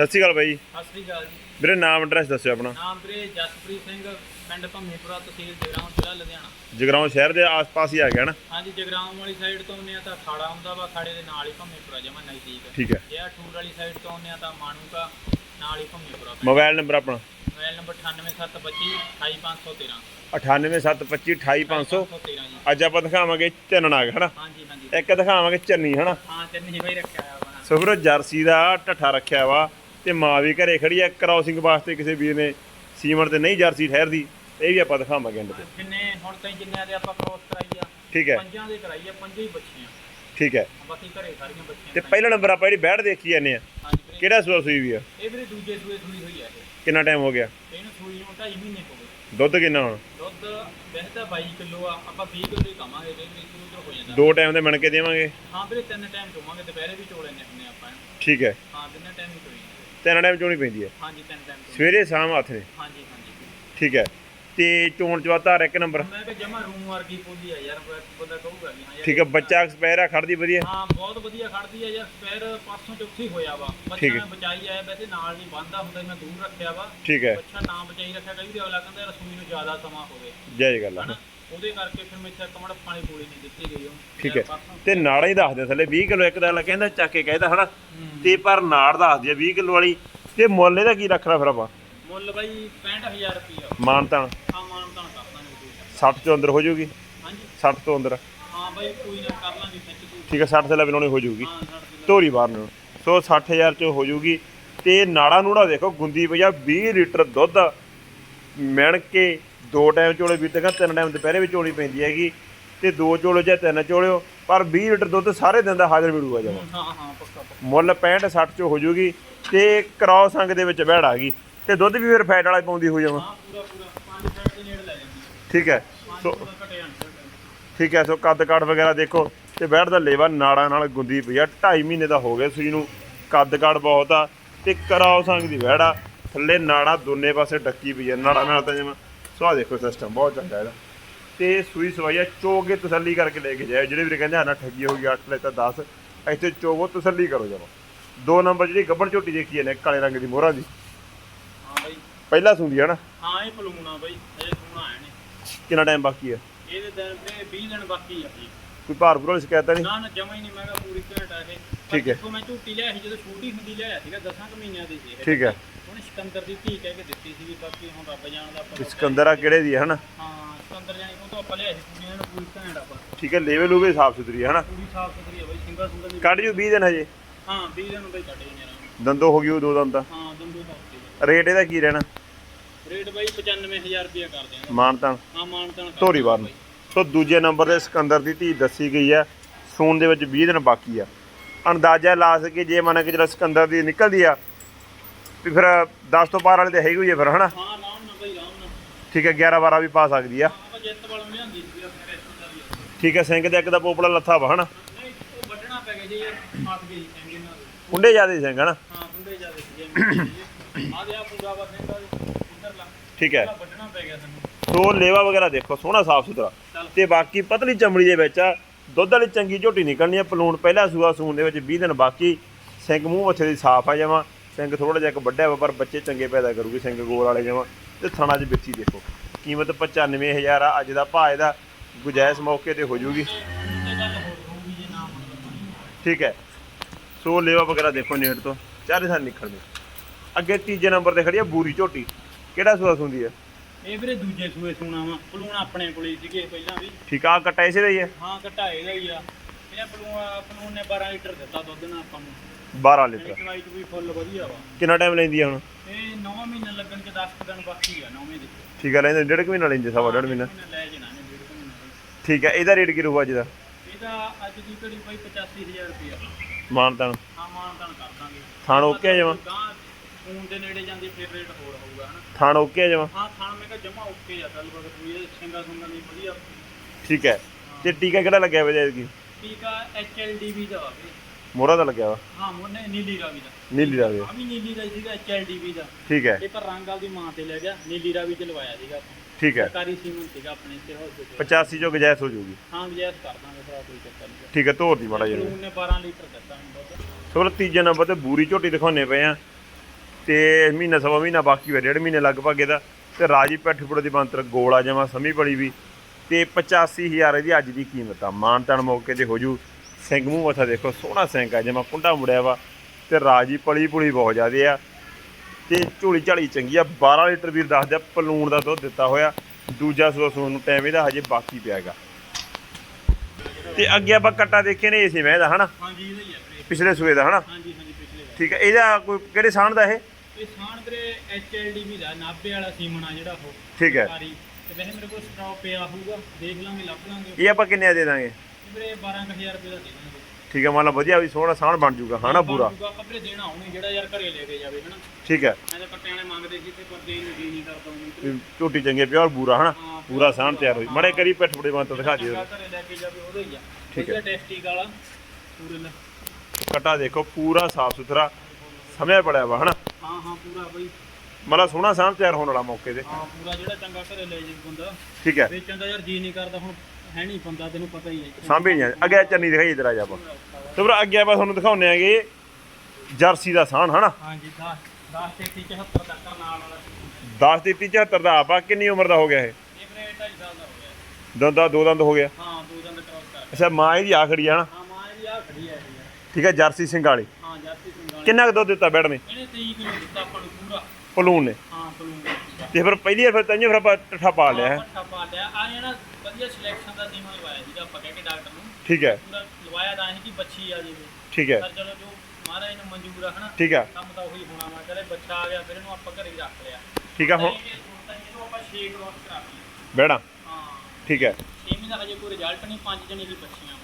ਸਤਿ ਸ਼੍ਰੀ ਅਕਾਲ ਬਾਈ। ਸਤਿ ਸ੍ਰੀ ਅਕਾਲ ਜੀ। ਵੀਰੇ ਨਾਮ ਐਡਰੈਸ ਦੱਸਿਓ ਆਪਣਾ। ਨਾਮ ਵੀਰੇ ਜਸਪ੍ਰੀਤ ਸਿੰਘ ਪਿੰਡ ਭੰਮੀਪੁਰਾ ਤਹਿਸੀਲ ਜਗਰਾਉਂ ਜ਼ਿਲ੍ਹਾ ਲੁਧਿਆਣਾ। ਜਗਰਾਉਂ ਸ਼ਹਿਰ ਦੇ ਆਸ-ਪਾਸ ਹੀ ਆ ਗਿਆ ਨਾ? ਹਾਂਜੀ ਜਗਰਾਉਂ ਵਾਲੀ ਸਾਈਡ ਤੋਂ ਆਉਂਦੇ ਆ ਤਾਂ ਖਾੜਾ ਹੁੰਦਾ ਵਾ ਖਾੜੇ ਦੇ ਨਾਲ ਹੀ ਭੰਮੀਪੁਰਾ ਜਮਾ ਨਜ਼ਦੀਕ। ਠੀਕ ਹੈ। ਜੇ ਆ ਟੂਰ ਵਾਲੀ ਸਾਈਡ ਤੋਂ ਆਉਂਦੇ ਆ ਤਾਂ ਮਾਨੂਕਾ ਨਾਲ ਹੀ ਭੰਮੀਪੁਰਾ ਮੋਬਾਈਲ ਨੰਬਰ ਆਪਣਾ? ਮੋਬਾਈਲ ਨੰਬਰ 98725 28513 98725 513 ਜੀ। ਅੱਜ ਆਪਾਂ ਦਿਖਾਵਾਂਗੇ ਤਿੰਨ ਨਾਗ ਹਨਾ? ਹਾਂਜੀ ਹਾਂਜੀ। ਇੱਕ ਦਿਖਾਵਾਂਗੇ ਚੰਨੀ ਹਨਾ? ਹਾਂ ਚੰਨੀ ਬਾਈ ਰੱਖਿਆ ਆ ਸੋ ਵੀਰੋ ਜਰਸੀ ਦਾ ਢੱਠਾ ਰੱਖਿਆ ਵਾ। ਤੇ ਮਾਂ ਵੀ ਘਰੇ ਖੜੀ ਆ ਕ੍ਰਾਸਿੰਗ ਵਾਸਤੇ ਕਿਸੇ ਵੀਰ ਨੇ ਸੀਮਨ ਤੇ ਨਹੀਂ ਜਰਸੀ ਠਹਿਰਦੀ ਇਹ ਵੀ ਆਪਾਂ ਦਿਖਾਵਾਂਗੇ end ਤੇ। ਜਿੰਨੇ ਹੁਣ ਤਾਈਂ ਜਿੰਨਿਆਂ ਦੇ ਆਪਾਂ ਕ੍ਰੋਸ ਕਰਾਈ ਆ ਠੀਕ ਹੈ। ਪੰਜਾਂ ਦੇ ਕਰਾਈ ਆ ਪੰਜੇ ਹੀ ਬੱਚੀਆਂ। ਠੀਕ ਹੈ। ਬਾਕੀ ਘਰੇ ਸਾਰੀਆਂ ਬੱਚੀਆਂ ਤੇ ਪਹਿਲਾ ਨੰਬਰ ਆਪਾਂ ਜਿਹੜੀ ਬੈਠ ਦੇਖੀ ਜਾਂਦੇ ਆ ਹਾਂਜੀ ਵੀਰੇ। ਕਿਹੜਾ ਸੂਆ ਸੂਈ ਵੀ ਆ? ਇਹ ਵੀਰੇ ਦੂਜੇ ਸੂਏ ਸੂਈ ਹੋਈ ਆ ਇਹ। ਕਿੰਨਾ ਟਾਈਮ ਹੋ ਗਿਆ? ਇਹਨੂੰ ਸੂਈ ਨੂੰ 2.5 ਮਹੀਨੇ ਹੋ ਗਏ। ਦੁੱਧ ਕਿੰਨਾ ਹੁਣ? ਦੁੱਧ ਵੈਸੇ ਤਾਂ 22 ਕਿਲੋ ਆ ਆਪਾਂ 20 ਕਿਲੋ ਹੀ ਕਮਾਂਗੇ ਤੇ ਵੀ ਕਿਲੋ ਹੋ ਜਾਂਦਾ। ਦੋ ਟਾਈਮ ਦੇ ਮਿਣ ਕੇ ਦੇਵਾਂਗੇ। ਹਾਂ ਵੀਰੇ ਤਿੰਨ ਟਾਈਮ ਚੋਵਾਂਗੇ ਦੁਪਹਿਰੇ ਵੀ ਚੋ ਲੈਣੇ ਹੁੰਦੇ ਆਪਾਂ ਇਹਨੂੰ। ਠੀਕ ਹੈ। ਹਾਂ ਤਿੰਨ ਟਾਈਮ ਹੀ ਚੋਈ ਤਿੰਨ ਟਾਈਮ ਚੋਣੀ ਪੈਂਦੀ ਹੈ। ਹਾਂਜੀ ਤਿੰਨ ਟਾਈਮ ਸਵੇਰੇ ਸ਼ਾਮ ਹੱਥ ਨੇ। ਹਾਂਜੀ ਹਾਂਜੀ। ਠੀਕ ਹੈ। ਤੇ ਚੋਣ ਚਵਾ ਧਾਰ ਇੱਕ ਨੰਬਰ ਮੈਂ ਕਿ ਜਮਾ ਰੂਮ ਵਰਗੀ ਪੋਲੀ ਆ ਯਾਰ ਬੰਦਾ ਕਹੂਗਾ ਕਿ ਹਾਂ ਯਾਰ ਠੀਕ ਹੈ ਬੱਚਾ ਐਕਸਪਾਇਰ ਆ ਖੜਦੀ ਵਧੀਆ। ਹਾਂ ਬਹੁਤ ਵਧੀਆ ਖੜਦੀ ਆ ਯਾਰ ਸਪੈਰ ਪਰਸੋਂ ਚੌਥੀ ਹੋਇਆ ਵਾ। ਬੱਚਾ ਹੈ। ਮੈਂ ਬਚਾਈ ਆਇਆ ਵੈਸੇ ਨਾਲ ਨਹੀਂ ਬੰਦਾ ਹੁੰਦਾ ਮੈਂ ਦੂਰ ਰੱਖਿਆ ਵਾ। ਠੀਕ ਹੈ। ਬੱਚਾ ਨਾ ਬਚਾਈ ਰੱਖਿਆ ਕਈ ਵੀ ਅਗਲਾ ਕਹਿੰਦਾ ਰਸੂਈ ਨੂੰ ਜ਼ਿਆਦਾ ਸਮਾਂ ਹੋਵੇ। ਜੈ ਗੱਲ ਆ। ਹਨਾ? ਉਹਦੇ ਕਰਕੇ ਫਿਰ ਮੈਂ ਇੱਥੇ ਕਮੜ ਪਾਣੀ ਪੂਰੀ ਨਹੀਂ ਦਿੱਤੀ ਗਈ ਉਹ ਠੀਕ ਹੈ। ਤੇ ਨਾੜਾ ਹੀ ਦੱਸਦੇ ਥੱਲੇ 20 ਕਿਲੋ ਇੱਕ ਦਾ ਲਾ ਕਹਿੰਦਾ ਚੱਕ ਕੇ ਕਹਿੰਦਾ ਹਨਾ? ਤੇ ਪਰ ਨਾੜ ਦੱਸਦੀ ਆ 20 ਕਿਲੋ ਵਾਲੀ। ਤੇ ਮੁੱਲ ਇਹਦਾ ਕੀ ਰੱਖਣਾ ਫਿਰ ਆਪਾਂ? ਮੁੱਲ ਬਾਈ 65000 ਰੁਪਇਆ ਮਾਨਤਾਂ ਹਾਂ ਮਾਨਤਾਨ ਕਰ ਦਾਂਗੇ ਕੋਈ 60 ਤੋਂ ਅੰਦਰ ਹੋ ਜਾਊਗੀ? ਹਾਂਜੀ। 60 ਤੋਂ ਅੰਦਰ। ਹਾਂ ਬਾਈ ਕੋਈ ਨਾ ਕਰ ਲਾਂਗੇ ਠੀਕ ਹੈ 60 ਦੇ ਉਹਨੇ ਹੋ ਜਾਊਗੀ। ਧੋਰੀ ਬਾਹਰ ਨੂੰ। ਸੋ 60000 ਚ ਹੋ ਜਾਊਗੀ। ਤੇ ਨਾੜਾ ਨੂੜਾ ਦੇਖੋ ਗੁੰਦੀ ਪਈਆ 20 ਲੀਟਰ ਦੁੱਧ। ਮਿਣ ਕੇ ਦੋ ਟਾਈਮ ਚੋਲੇ ਬੀਤੇਗਾ ਤਿੰਨ ਟਾਈਮ ਦੁਪਹਿਰੇ ਵੀ ਚੋਣੀ ਪੈਂਦੀ ਹੈਗੀ। ਤੇ ਦੋ ਚੋਲੋ ਜਾਂ ਤਿੰਨ ਚੋਲਿਓ। ਪਰ 20 ਲੀਟਰ ਦੁੱਧ ਸਾਰੇ ਦਿਨ ਦਾ ਹਾਜ਼ਰ ਮਿਲੂਗਾ ਜਮਾ ਹਾਂ ਹਾਂ ਪੱਕਾ ਪੱਕਾ। ਮੁੱਲ 65 60 ਚ ਹੋ ਜਾਊਗੀ ਤੇ ਕ੍ਰਾਸ ਅੰਗ ਦੇ ਵਿੱਚ ਬਹਿੜ ਆ ਗਈ ਤੇ ਦੁੱਧ ਵੀ ਫਿਰ ਫੈਟ ਵਾਲਾ ਪਾਉਂਦੀ ਹੋ ਜਾਵਾਂ। ਹਾਂ ਪੂਰਾ ਪੂਰਾ ਪੰਜ ਸਾਈਡ ਦੇ ਨੇੜੇ ਲੈ ਜਾਂਦੀ। ਠੀਕ ਹੈ। ਸੋ ਠੀਕ ਹੈ ਸੋ ਕੱਦ ਕਾਠ ਵਗੈਰਾ ਦੇਖੋ ਤੇ ਬੈੜ ਦਾ ਲੇਵਾ ਨਾੜਾਂ ਨਾਲ ਗੁੰਦੀ ਪਈ ਆ। 2.5 ਮਹੀਨੇ ਦਾ ਹੋ ਗਿਆ ਸੂਈ ਨੂੰ ਕੱਦ ਕਾਠ ਬਹੁਤ ਆ ਤੇ ਕਰਾਓ ਸੰਗ ਦੀ ਵੈੜ ਆ। ਥੱਲੇ ਨਾੜਾ ਦੋਨੇ ਪਾਸੇ ਡੱਕੀ ਪਈ ਆ। ਨਾੜਾ ਨਾਲ ਤਾਂ ਜਿਵੇਂ ਸੋ ਆਹ ਦੇਖੋ ਸਿਸਟਮ ਬਹੁਤ ਚੰਗਾ ਇਹਦਾ। ਤੇ ਸੂਈ ਸਵਾਈਆ ਚੋ ਕੇ ਤਸੱਲੀ ਕਰਕੇ ਲੈ ਕੇ ਜਾਓ ਜਿਹੜੇ ਵੀਰੇ ਕਹਿੰਦੇ ਆ ਨਾ ਠੱਗੀ ਹੋ ਗਈ 8 ਲੈ ਤਾਂ 10 ਇੱਥੇ ਚੋਵੋ ਤਸੱਲੀ ਕਰੋ ਜਮਾ। ਦੋ ਨੰਬਰ ਜਿਹੜੀ ਗੱਬੜ ਝੋਟੀ ਦੇਖੀ ਹੈ ਨੇ ਕਾਲੇ ਰੰਗ ਦੀ ਮੋਹਰਾਂ ਦੀ। ਹਾਂ ਬਾਈ। ਪਹਿਲਾ ਸੁੰਦੀ ਨਾ? ਹਾਂ ਇਹ ਪਲੂਣਾ ਬਾਈ ਇਹ ਸੋਹਣਾ ਆਇਆ ਨੇ ਕਿੰਨਾ ਟਾਈਮ ਬਾਕੀ ਹੈ ਇਹਦੇ ਦਿਨ ਤੇ 20 ਦਿਨ ਬਾਕੀ ਆ ਜੀ। ਕੋਈ ਭਾਰ ਭੂਰ ਵਾਲੀ ਸ਼ਿਕਾਇਤ ਨਹੀਂ? ਨਾ ਨਾ ਜਮਾ ਹੀ ਨਹੀਂ ਮੈਂ ਕਿਹਾ ਪੂਰੀ ਘੰਟਾ ਇਹ। ਠੀਕ ਹੈ। ਮੈਂ ਝੂਟੀ ਲਿਆ ਸੀ ਜਦੋਂ ਛੋਟੀ ਹੁੰਦੀ ਲਿਆ ਸੀਗਾ 10 ਕੁ ਮਹੀਨਿਆਂ ਦੀ ਸੀ। ਠੀਕ ਹੈ। ਸਿਕੰਦਰ ਦੀ ਧੀ ਕਹਿ ਕੇ ਦਿੱਤੀ ਸੀ ਬਾਕੀ ਹੁਣ ਰੱਬ ਜਾਣਦਾ ਆਪਾਂ ਸਿਕੰਦਰ ਆ ਕਿਹੜੇ ਦੀ ਹੈ ਹਨਾ? ਹਾਂ ਸਿਕੰਦਰ ਜਾਨੀ ਉਹ ਤੋਂ ਆਪਾਂ ਲਿਆ ਸੀ ਪੂਰੀ ਇਹਨੂੰ ਪੂਰੀ ਘੰਟ ਆਪਾਂ। ਠੀਕ ਹੈ ਲੇਵਲ ਲੂਵੇ ਸਾਫ਼ ਸੁਥਰੀ ਹੈ ਹਨਾ? ਪੂਰੀ ਸਾਫ਼ ਸੁਥਰੀ ਆ ਬਾਈ ਸਿੰਗਲ ਸਿੰਗਲ ਦੀ ਕੱਢ ਜੂ 20 ਦਿਨ ਹਜੇ? ਹਾਂ 20 ਦਿਨ ਬਾਈ ਕੱਢੇ ਨੇ ਆਰਾਮ ਦੰਦੋ ਹੋ ਗਈ ਉਹ ਦੋ ਦੰਦ ਤਾਂ। ਹਾਂ ਦੰਦੂ ਦਾ ਰੇਟ ਇਹਦਾ ਕੀ ਰਹਿਣਾ? ਰੇਟ ਬਾਈ 95000 ਰੁਪਏ ਕਰਦੇ ਆ। ਮਾਨਤਾਨ ਹਾਂ ਮਾਨਤਨ ਧੋਰੀ ਬਾਰ ਨੂੰ। ਸੋ ਦੂਜੇ ਨੰਬਰ ਤੇ ਸਿਕੰਦਰ ਦੀ ਧੀ ਦੱਸੀ ਗਈ ਹੈ ਸੂਣ ਦੇ ਵਿੱਚ 20 ਦਿਨ ਬਾਕੀ ਆ। ਅੰਦਾਜ਼ਾ ਲਾ ਸਕੇ ਜੇ ਮੰਨ ਕੇ ਜਿਹੜਾ ਸਿਕੰਦਰ ਦੀ ਨਿਕਲਦੀ ਆ ਵੀ ਫਿਰ 10 ਤੋਂ ਪਾਰ ਵਾਲੇ ਤੇ ਹੈਗੀ ਹੋਈ ਹੈ ਫਿਰ ਹਨਾ? ਹਾਂ ਆਰਾਮ ਨਾਲ ਬਾਈ ਆਰਾਮ ਨਾਲ। ਠੀਕ ਹੈ 11 12 ਵੀ ਪਾ ਸਕਦੀ ਆ। ਆਪਾਂ ਜਿੱਤ ਵਾਲੋਂ ਲਿਆਂਦੀ ਸੀ ਆਪਣੇ ਦੀ ਠੀਕ ਹੈ ਸਿੰਘ ਦੇ ਇੱਕ ਦਾ ਪੋਪੜਾ ਲੱਥਾ ਵਾ ਹਨਾ? ਨਹੀਂ ਉਹ ਵੱਢਣਾ ਪੈ ਗਿਆ ਜੀ ਇਹ ਫਸ ਗਈ ਚੰਗੇ ਨਾਲ ਕੁੰਡੇ ਜਿਆਦੇ ਸਿੰਘ ਹਨਾ? ਹਾਂ ਜਾਂਦੇ ਸੀ ਆ ਪੂਰਾ ਵਾ ਸਿੰਘ ਇੱਧਰ ਲਾ। ਠੀਕ ਹੈ। ਵੱਢਣਾ ਪੈ ਗਿਆ ਸਾਨੂੰ। ਸੋ ਲੇਵਾ ਵਗੈਰਾ ਦੇਖੋ ਸੋਹਣਾ ਸਾਫ਼ ਸੁਥਰਾ। ਤੇ ਬਾਕੀ ਪਤਲੀ ਚਮੜੀ ਦੇ ਵਿੱਚ ਆ ਦੁੱਧ ਵਾਲੀ ਚੰਗੀ ਝੋਟੀ ਨਿਕਲਣੀ ਆ ਪਲੂਣ ਪਹਿਲਾ ਸੂਆ ਸੂਣ ਦੇ ਵਿੱਚ 20 ਦਿਨ ਬਾਕੀ ਸਿੰਘ ਮੂੰਹ ਮੱਥੇ ਦੀ ਸਾਫ਼ ਆ ਜਾਵਾਂ। ਸਿੰਘ ਥੋੜਾ ਜਿਹਾ ਇੱਕ ਵੱਡਾ ਵਾ ਪਰ ਬੱਚੇ ਚੰਗੇ ਪੈਦਾ ਕਰੂਗੀ ਸਿੰਘ ਗੋਲ ਵਾਲੇ ਜਾਵਾਂ ਤੇ ਥਣਾ 'ਚ ਬਿੱਥੀ ਦੇਖੋ ਕੀਮਤ 95000 ਆ ਅੱਜ ਦਾ ਭਾਅ ਇਹਦਾ ਗੁਜਾਇਸ਼ ਮੌਕੇ ਤੇ ਹੋ ਜੂਗੀ ਠੀਕ ਹੈ। ਸੋ ਲੇਵਾ ਵਗੈਰਾ ਦੇਖੋ ਨੇੜ ਤੋਂ ਚਾਰੇ ਸਾਲ ਨਿਕਲਦੇ। ਅੱਗੇ ਤੀਜੇ ਨੰਬਰ ਤੇ ਖੜੀ ਆ ਬੂਰੀ ਝੋਟੀ। ਕਿਹੜਾ ਸੂਆ ਸੁੰਦੀ ਆ? ਇਹ ਵੀਰੇ ਦੂਜੇ ਸੂਏ ਸੁਣਾ ਵਾ ਪਲੂਣ ਆਪਣੇ ਕੋਲੇ ਸੀਗੇ ਪਹਿਲਾਂ ਵੀ। ਠੀਕ ਆ ਕੱਟਾ ਇਸੇ ਦਾ ਹੀ ਹੈ ਹਾਂ ਘਟਾਏ ਦਾ ਹੀ ਆ। ਇਹ ਪਲੂਣ ਪਲੂਣ ਨੇ 12 ਲੀਟਰ ਦਿੱਤਾ ਦੁੱਧ ਨਾ ਆਪਾਂ ਨੂੰ। 12 ਲੀਟਰ। ਇੱਕ ਵਾਈਟ ਵੀ ਫੁੱਲ ਵਧੀਆ ਵਾ। ਕਿੰਨਾ ਟਾਈਮ ਲੈਂਦੀ ਆ ਹੁਣ? ਇਹ 9 ਮਹੀਨੇ ਲੱਗਣ ਚ 10 ਦਿਨ ਬਾਕੀ ਆ 9ਵੇਂ ਦੇ। ਠੀਕ ਆ ਲੈਂਦੇ ਡੇਢ ਕੁ ਮਹੀਨਾ ਲੈਂਦੇ ਸਵਾ ਡੇਢ ਮਹੀਨਾ। ਲੈ ਜਾਣਾ ਨੇ ਡੇਢ ਕੁ ਮਹੀਨੇ। ਠੀਕ ਹੈ ਇਹਦਾ ਰੇਟ ਕੀ ਰਹੂਗਾ ਅੱਜ ਦਾ? ਇਹਦਾ ਅੱਜ ਦੀ ਘੜੀ ਭਾਈ 85000 ਰੁਪਇਆ। ਮਾਨਤਾਨ ਹਾਂ ਮਾਨਤਾਨ ਕਰ ਦਾਂਗੇ। ਥਾਣ ਓਕੇ ਜਮਾ? ਗਾਂ ਫੋਨ ਦੇ ਨੇੜੇ ਜਾਂਦੀ ਫਿਰ ਰੇਟ ਹੋਰ ਹੋਊਗਾ ਹਨਾ। ਥਾਣ ਓਕੇ ਜਮਾ? ਹਾਂ ਥਾਣ ਮੈਂ ਕਿਹਾ ਜਮਾ ਓਕੇ ਆ ਗੱਲ ਬਗਤ ਵੀ ਇਹ ਸਿੰਗਾ ਸੁੰਗਾ ਨਹੀਂ ਵਧੀਆ। ਠੀਕ ਹੈ ਤੇ ਟੀਕਾ ਕਿਹੜਾ ਲੱਗਿਆ ਵਜੇ ਕੀ ਟੀਕਾ ਐਚਐਲਡੀਵੀ ਦਾ ਵਾ ਵੀਰੇ ਮੋਹਰਾ ਦਾ ਲੱਗਿਆ ਵਾ? ਹਾਂ ਮੋਨੇ ਨੀਲੀ ਰਾਵੀ ਦਾ। ਨੀਲੀ ਦਾ ਵੀ ਆ ਵੀ ਨੀਲੀ ਦਾ ਹੀ ਸੀਗਾ ਐਚਐਲਡੀਵੀ ਦਾ। ਠੀਕ ਹੈ। ਇਹ ਪਰ ਰੰਗ ਆਪਦੀ ਮਾਂ ਤੇ ਲੈ ਗਿਆ ਨੀਲੀ ਰਾਵੀ ਤੇ ਲਵਾਇਆ ਸੀਗਾ। ਆਪਾਂ ਠੀਕ ਹੈ। ਸਰਕਾਰੀ ਸੀਮਨ ਸੀਗਾ ਆਪਣੇ ਇੱਥੇ ਹਸਪੀਟਲ 85 ਜੋ ਗੁਜਾਇਸ਼ ਹੋ ਜੂਗੀ ਹਾਂ ਵਿਜੈਸ ਕਰ ਦਾਂਗੇ ਭਰਾ ਕੋਈ ਚੱਕਰ ਨਹੀਂ। ਠੀਕ ਹੈ ਤੋਰ ਦੀ ਮਾੜਾ ਜਿਹਾ। ਬਲੂਨ ਨੇ 12 ਲੀਟਰ ਦਿੱਤਾ ਮੈਨੂੰ ਦੁੱਧ। ਸੋ ਤੀਜੇ ਨੰਬਰ ਤੇ ਬੂਰੀ ਝੋਟੀ ਦਿਖਾਉਣੇ ਪਏ ਆ ਤੇ ਮਹੀਨਾ ਸਵਾ ਮਹੀਨਾ ਬਾਕੀ ਵਾ ਡੇਢ ਮਹੀਨੇ ਲਗਭਗ ਇਹਦਾ। ਤੇ ਰਾਜੀ ਪੈਠਪੁਰ ਦੀ ਬੰਤਰ ਗੋਲਾ ਜਮਾ ਸਮੀ ਬੜੀ ਵੀ। ਤੇ 85000 ਇਹਦੀ ਅੱਜ ਦੀ ਕੀਮਤ ਆ। ਮਾਨਤਨ ਮੌਕੇ ਤੇ ਹੋ ਜੂ ਸਿੰਘ ਮੂੰਹ ਮੱਥਾ ਦੇਖੋ ਸੋਹਣਾ ਸਿੰਘ ਆ ਜਮਾ ਕੁੰਡਾ ਮੁੜਿਆ ਵਾ ਤੇ ਰਾਜੀ ਪਲੀ ਪੁਲੀ ਬਹੁਤ ਜ਼ਿਆਦੇ ਆ। ਤੇ ਝੋਲੀ ਝਾਲੀ ਚੰਗੀ ਆ। 12 ਲੀਟਰ ਵੀਰ ਦੱਸਦੇ ਪਲੂਣ ਦਾ ਦੁੱਧ ਦਿੱਤਾ ਹੋਇਆ। ਦੂਜਾ ਸੂਆ ਸੂਣ ਨੂੰ ਟਾਈਮ ਇਹਦਾ ਹਜੇ ਬਾਕੀ ਪਿਆਗਾ ਤੇ ਅੱਗੇ ਆਪਾਂ ਕੱਟਾ ਦੇਖੇ ਨੇ ਇਸੇ ਮੈਂ ਦਾ ਹਨਾ? ਹਾਂਜੀ ਇਹਦਾ ਹੀ ਆ ਵੀਰੇ ਪਿਛਲੇ ਸੂਏ ਦਾ ਹਨਾ? ਹਾਂਜੀ ਹਾਂਜੀ ਪਿਛਲੇ ਦਾ। ਠੀਕ ਹੈ ਇਹਦਾ ਕੋਈ ਕਿਹੜੇ ਸਾਣ ਦਾ ਇਹ? ਇਹ ਸਾਨ ਵੀਰੇ ਐਚਐਲਡੀਵੀ ਦਾ 90 ਵਾਲਾ ਸੀਮਨ ਆ ਜਿਹੜਾ ਉਹ। ਠੀਕ ਹੈ ਤੇ ਵੈਸੇ ਮੇਰੇ ਕੋਲ ਸਟਾਕ ਪਿਆ ਹੋਊਗਾ ਦੇਖ ਲਾਂਗੇ ਲੱਭ ਲਾਂਗੇ। ਇਹ ਆਪਾਂ ਕਿੰਨੇ ਦੇ ਦਾਂਗੇ? ਵੀਰੇ 12000 ਰੁਪਏ ਦਾ ਦੇ ਦਾਂਗੇ। ਠੀਕ ਹੈ ਮੰਨ ਲਾ ਵਧੀਆ ਵੀ ਸੋਹਣਾ ਸਾਣ ਬਣ ਜੂਗਾ ਹਨਾ ਪੂਰਾ? ਵੀਰੇ ਦੇਣਾ ਉਹਨੇ ਜਿਹੜਾ ਯਾਰ ਘਰੇ ਲੈ ਕੇ ਜਾਵੇ ਹਨਾ ਠੀਕ ਹੈ। ਮੈਂ ਤਾਂ ਪੱਟਿਆਣੇ ਮੰਗਦੇ ਸੀ ਤੇ ਪਰ ਦੇਣ ਨੂੰ ਜੀ ਨਹੀਂ ਕਰਦਾ ਉਹਨੂੰ ਵੀ ਝੋਟੀ ਚੰਗੀ ਪਿਓਰ ਬੂਰਾ ਹਨਾ ਪੂਰਾ ਸਾਣ ਤਿਆਰ ਹੋਈ। ਮੜੇ ਕਰੀ ਪਿੱਠ ਬੜੇ ਬੰਤ ਦਿਖਾ ਦਿਓ। ਘਰੇ ਲੈ ਕੇ ਜਾਵੇ ਉਹਦਾ ਹੀ ਆ। ਠੀਕ ਹੈ। ਟੈਸਟਿਕ ਵਾਲਾ ਪੂਰੇ ਲੈ ਕੱਟਾ ਦੇਖੋ ਪੂਰਾ ਸਾਫ਼ ਸੁਥਰਾ ਸਮਿਆ ਪੜਿਆ ਵਾ ਹਨਾ ਹਾਂ ਹਾਂ ਪੂਰਾ ਬਈ। ਮਤਲਬ ਸੋਹਣਾ ਸਾਣ ਤਿਆਰ ਹੋਣ ਵਾਲਾ ਮੌਕੇ ਤੇ। ਹਾਂ ਪੂਰਾ ਜਿਹੜਾ ਚੰਗਾ ਘਰੇ ਲੈ ਜੇ ਬੰਦਾ। ਠੀਕ ਹੈ। ਵੇਚਣ ਦਾ ਯਾਰ ਜੀ ਨਹੀਂ ਕਰਦਾ ਹੁਣ ਹੈ ਨਹੀਂ ਬੰਦਾ ਤੈਨੂੰ ਪਤਾ ਹੀ ਹੈ। ਸਾਂਭੇ ਨਹੀਂ ਜਾਂਦੇ। ਅੱਗੇ ਚੰਨੀ ਦਿਖਾਈ ਇਧਰ ਆ ਜਾ ਆਪਾਂ। ਤੇ ਵੀਰ ਅੱਗੇ ਆਪਾਂ ਤੁਹਾਨੂੰ ਦਿਖਾਉਂਦੇ ਆਂਗੇ ਜਰਸੀ ਦਾ ਸਾਣ ਹਨਾ? ਹਾਂਜੀ 10 10 ਤੇ 74 ਤੱਕ ਨਾਲ ਵਾਲਾ 10 ਤੇ 74 ਦਾ ਆਪਾ। ਕਿੰਨੀ ਉਮਰ ਦਾ ਹੋ ਗਿਆ ਇਹ? ਇਹ ਵੀਰੇ 2.5 ਸਾਲ ਦਾ ਹੋ ਗਿਆ। ਦੰਦਾ ਦੋ ਦੰਦ ਹੋ ਗਿਆ? ਹਾਂ ਦੋ ਦੰਦ ਕ੍ਰਾਸ ਕਰ ਅੱਛਾ ਮਾਂ ਇਹਦੀ ਆਖੜੀ ਆ ਹਨਾ? ਹਾਂ ਮਾਂ ਇਹਦੀ ਆ ਖੜੀ ਹੈ ਇਹ। ਠੀਕ ਹੈ ਜਰਸੀ ਸਿੰਘ ਵਾਲੀ। ਹਾਂ ਜਾਤੀ ਸਿੰਗਾਲ ਕਿੰਨਾ ਕੁ ਦੁੱਧ ਦਿੱਤਾ ਬੈੜ ਨੇ ਇਹਨੇ 23 ਕਿਲੋ ਦਿੱਤਾ ਆਪਾਂ ਨੂੰ ਪੂਰਾ। ਪਲੂਨ ਨੇ। ਹਾਂ ਪਲੂਨ ਤੇ ਫਿਰ ਪਹਿਲੀ ਵਾਰ ਫਿਰ ਤੈਨੂੰ ਫਿਰ ਆਪਾਂ ਟੱਠਾ ਪਾ ਲਿਆ ਹੈ। ਪੱਠਾ ਪਾ ਲਿਆ। ਆ ਜਿਹੜਾ ਵਧੀਆ ਸਿਲੈਕਸ਼ਨ ਦਾ ਸੀਮਾ ਲਵਾਇਆ ਸੀਗਾ ਆਪਾਂ ਕਹਿ ਕੇ ਡਾਕਟਰ ਨੂੰ। ਠੀਕ ਹੈ। ਪੂਰਾ ਲਵਾਇਆ ਤਾਂ ਸੀ ਕਿ ਬੱਚੀ ਆ ਜਾਵੇ। ਠੀਕ ਹੈ। ਪਰ ਚਲੋ ਜੋ ਮਹਾਰਾਜ ਨੂੰ ਮਨਜ਼ੂਰ ਆ ਹਨਾ। ਠੀਕ ਹੈ। ਕੰਮ ਤਾਂ ਉਹੀ ਹੋਣਾ ਵਾ। ਚਲੇ ਬੱਚਾ ਆ ਗਿਆ ਫਿਰ ਇਹਨੂੰ ਆਪਾਂ ਘਰੇ ਹੀ ਰੱਖ ਲਿਆ। ਠੀਕ ਹੈ ਹੁਣ ਇਹ ਹੁਣ ਤਾਂ ਇਹਨੂੰ ਆਪਾਂ 6 ਕਰਾਸ ਕਰਾ ਲਈ ਬੈੜਾ ਹਾਂ। ਠੀਕ ਹੈ। 6 ਮਹੀਨਾ ਹਜੇ ਕੋਈ ਰਿਜ਼ਲਟ ਨਹੀਂ ਪੰਜ ਜਣੇ ਦੀ ਬੱਚੀਆਂ।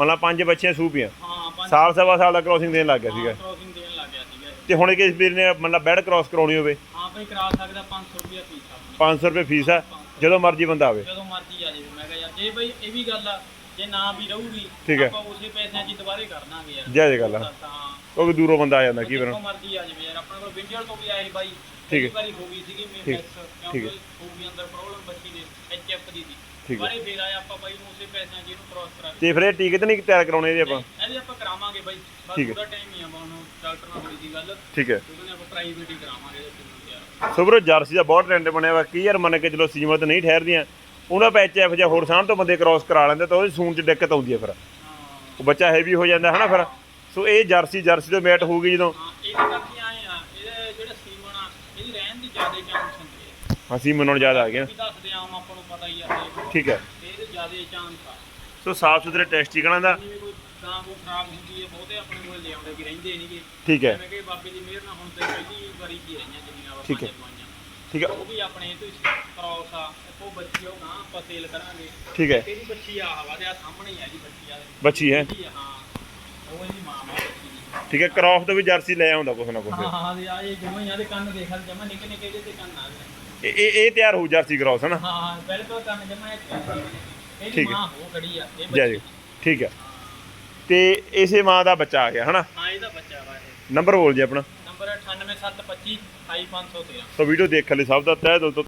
ਮਤਲਬ ਪੰਜ ਬੱਚੀਆਂ ਸੂਪੀਆਂ ਹਾਂ ਸਾਲ ਸਵਾ ਸਾਲ ਦਾ ਕ੍ਰੋਸਿੰਗ ਦੇਣ ਲੱਗ ਗਿਆ ਸੀਗਾ ਕ੍ਰੋਸਿੰਗ ਦੇਣ ਲੱਗ ਗਿਆ ਸੀਗਾ ਇਹ। ਤੇ ਹੁਣ ਕਿਸ ਵੀਰ ਨੇ ਮਤਲਬ ਬੈਡ ਕ੍ਰੋਸ ਕਰਾਉਣੀ ਹੋਵੇ। ਹਾਂ ਬਈ ਕਰਾ ਸਕਦਾ 500 ਰੁਪਏ ਫੀਸ ਆਪਣੀ 500 ਰੁਪਏ ਫੀਸ ਆ ਜਦੋਂ ਮਰਜ਼ੀ ਬੰਦਾ ਆਵੇ। ਜਦੋਂ ਮਰਜ਼ੀ ਆ ਜਾਵੇ। ਮੈਂ ਕਿਹਾ ਯਾਰ ਜੇ ਬਈ ਇਹ ਵੀ ਗੱਲ ਆ ਜੇ ਨਾ ਵੀ ਰਹੂਗੀ ਠੀਕ ਹੈ। ਆਪਾਂ ਉਸੇ ਪੈਸਿਆਂ 'ਚ ਹੀ ਦੁਬਾਰੇ ਕਰ ਦਾਂਗੇ ਯਾਰ। ਜੈ ਜੈ ਗੱਲ ਆ ਹਾਂ ਕਿਉਂਕਿ ਦੂਰੋਂ ਬੰਦਾ ਆ ਜਾਂਦਾ ਕੀ ਫਿਰ ਜਿੱਥੋਂ ਮਰਜ਼ੀ ਆ ਜਾਵੇ ਯਾਰ ਆਪਣੇ ਕੋਲ ਵਿੰਜਰ ਤੋਂ ਵੀ ਆਏ ਸੀ ਬਾਈ। ਠੀਕ ਹੈ। ਵਾਰੀ ਹੋ ਗਈ ਸੀਗੀ ਮੇਰੇ ਠੀਕ, ਮਿਕਸ ਠੀਕ ਹੈ। ਕਿਉਂਕਿ ਹੋ ਗਈ ਅੰਦਰ ਪ੍ਰੋਬਲਮ ਬੱਚੀ ਦੇ ਐਚਐਫ ਦੀ ਸੀ ਠੀਕ ਹੈ। ਦੁਬਾਰੇ ਫੇਰ ਆਇਆ ਆਪਾਂ ਬਾਈ ਨੂੰ ਉਸੇ ਪੈਸਿਆਂ 'ਚ ਇਹਨੂੰ ਕ੍ਰਾਸ ਕਰਾ ਕੇ। ਤੇ ਫਿਰ ਇਹ ਟੀਕੇ ਤਾਂ ਨਹੀਂ ਤਿਆਰ ਕਰਾਉਣੇ ਇਹਦੇ ਆਪਾਂ? ਇਹਦੇ ਆਪਾਂ ਕਰਾਵਾਂਗੇ ਬਾਈ। ਠੀਕ ਹੈ। ਪੂਰਾ ਟਾਈਮ ਹੀ ਆ ਬਾ ਉਹਨੂੰ ਡਾਕਟਰ ਨਾਲ ਹੋਈ ਦੀ ਗੱਲ। ਠੀਕ ਹੈ। ਉਹਨੇ ਆਪਾਂ ਪ੍ਰਾਈਵੇਟ ਹੀ ਕਰਾਵਾਂਗੇ ਇਹਦੇ ਤੋਂ ਯਾਰ ਸੋ ਵੀਰੋ ਜਰਸੀ ਦਾ ਬਹੁਤ ਟ੍ਰੈਂਡ ਬਣਿਆ ਵਾ। ਕੀ ਯਾਰ ਮੰਨ ਕੇ ਚਲੋ ਸੀਮਤ ਨਹੀਂ ਠਹਿਰਦੀਆਂ। ਉਹਨਾਂ ਪੈਚ ਐਫ ਜਾਂ ਹੋਰ ਸਾਨ ਤੋਂ ਬੰਦੇ ਕ੍ਰਾਸ ਕਰਾ ਲੈਂਦੇ ਤਾਂ ਉਹਦੀ ਸੂਨ 'ਚ ਦਿੱਕਤ ਆਉਂਦੀ ਹੈ ਫਿਰ। ਹਾਂ ਉਹ ਬੱਚਾ ਹੈਵੀ ਹੋ ਜਾਂਦਾ ਹਨਾ ਫਿਰ? ਸੋ ਇਹ ਜਰਸੀ ਜਰਸੀ ਤੋਂ ਮੈਟ ਹੋਊਗੀ ਜਦੋਂ। ਹਾਂ ਇਹਦੇ ਕਰਕੇ ਆਏ ਆ। ਇਹਦੇ ਜਿਹੜਾ ਸੀਮਨ ਆ ਇਹਦੀ ਰਹਿਣ ਦੀ ਜ਼ਿਆਦਾ ਚਾਂਸ ਹੁੰਦੇ ਆ ਅਸੀਂ ਮਨਾਉਣ ਜ਼ਿਆਦਾ ਆ ਗਿਆ। ਵੀ ਦੱਸਦੇ ਆਮ ਆਪਾਂ ਨੂੰ ਪਤਾ ਹੀ ਆ ਤੇ ਠੀਕ ਹੈ। ਇਹਦੇ ਜ਼ਿਆਦਾ ਚਾਂਸ ਆ। ਸੋ ਸਾਫ਼ ਸੁਥਰੇ ਟੈਸਟ ਹੀ ਕਹਣਾ ਦਾ ਜਿਵੇਂ ਕੋਈ ਗਾਂ ਕੋ ਖਰਾਬ ਹੁੰਦੀ ਹੈ ਬਹੁਤੇ ਆਪਣੇ ਕੋਲ ਨਹੀਂਗੇ ਠੀਕ ਹੈ। ਜਿਵੇਂ ਕਿ ਬਾਬੇ ਦੀ ਮਿਹਰ ਨਾਲ ਹੁਣ ਤੇ ਪਹਿਲੀ ਵਾਰੀ ਕੀ ਰਹੀਆਂ ਜਿੰਨੀਆਂ ਵਾ ਠੀਕ ਹੈ। ਦਵਾਈਆਂ। ਠੀਕ ਹੈ। ਉਹ ਵੀ ਆਪਣੇ ਤੋਂ ਹੀ ਕ੍ਰੋਸ ਆ ਉਹ ਬੱਚੀ ਉਹ ਗਾਂ ਆਪਾਂ ਸੇਲ ਕਰਾਂਗੇ। ਠੀਕ ਹੈ। ਇਹਦੀ ਬੱਚੀ ਆ ਹਵਾ ਦੇ ਆ ਸਾਹਮਣੇ ਹੀ ਆ ਜੀ ਬੱਚੀ ਆ। ਬੱਚੀ ਹੈ। ਆ, ਹਾਂ। ਉਹ ਇਹਦੀ ਮਾਂ ਆ ਬੱਚੀ ਦੀ। ਠੀਕ ਹੈ ਕ੍ਰਾਸ ਤੋਂ ਵੀ ਜਰਸੀ ਲੈ ਆਉਂਦਾ ਕੁਛ ਨਾ ਕੁਛ। ਹਾਂ ਹਾਂ ਦੇ ਆ ਇਹ ਜਮਾਂ ਹੀ ਆ ਦੇ ਕੰਨ ਦੇਖ ਲੈ ਜਮਾ ਨਿੱਕੇ ਨਿੱਕੇ ਜਿਹੇ ਤੇ ਕੰਨ ਆ ਗਏ। ਇਹ ਇਹ ਇਹ ਤਿਆਰ ਹੋਊ ਜਰਸੀ ਕ੍ਰਾਸ ਹਨਾ ਹਾਂ ਹਾਂ ਬਿਲਕੁਲ ਕੰਨ ਜਮਾ ਇਹਦੀ ਠੀਕ ਹੈ। ਮਾਂ ਹੋ ਖੜੀ ਆ ਇਹ ਜੈ ਬੱਚੀ ਜੀ। ਠੀਕ ਹੈ। ਤੇ ਇਸੇ ਮਾਂ ਦਾ ਬੱਚਾ ਆ ਗਿਆ ਹਨਾ? ਹਾਂ ਇਹਦਾ ਬੱਚਾ ਵਾ ਇਹ। ਨੰਬਰ ਬੋਲ ਜੀ ਆਪਣਾ। ਨੰਬਰ 98725 28513 ਸੋ ਵੀਡੀਓ ਦੇਖਣ ਲਈ ਸਭ ਦਾ ਤਹਿ ਦਿਲ ਤੋਂ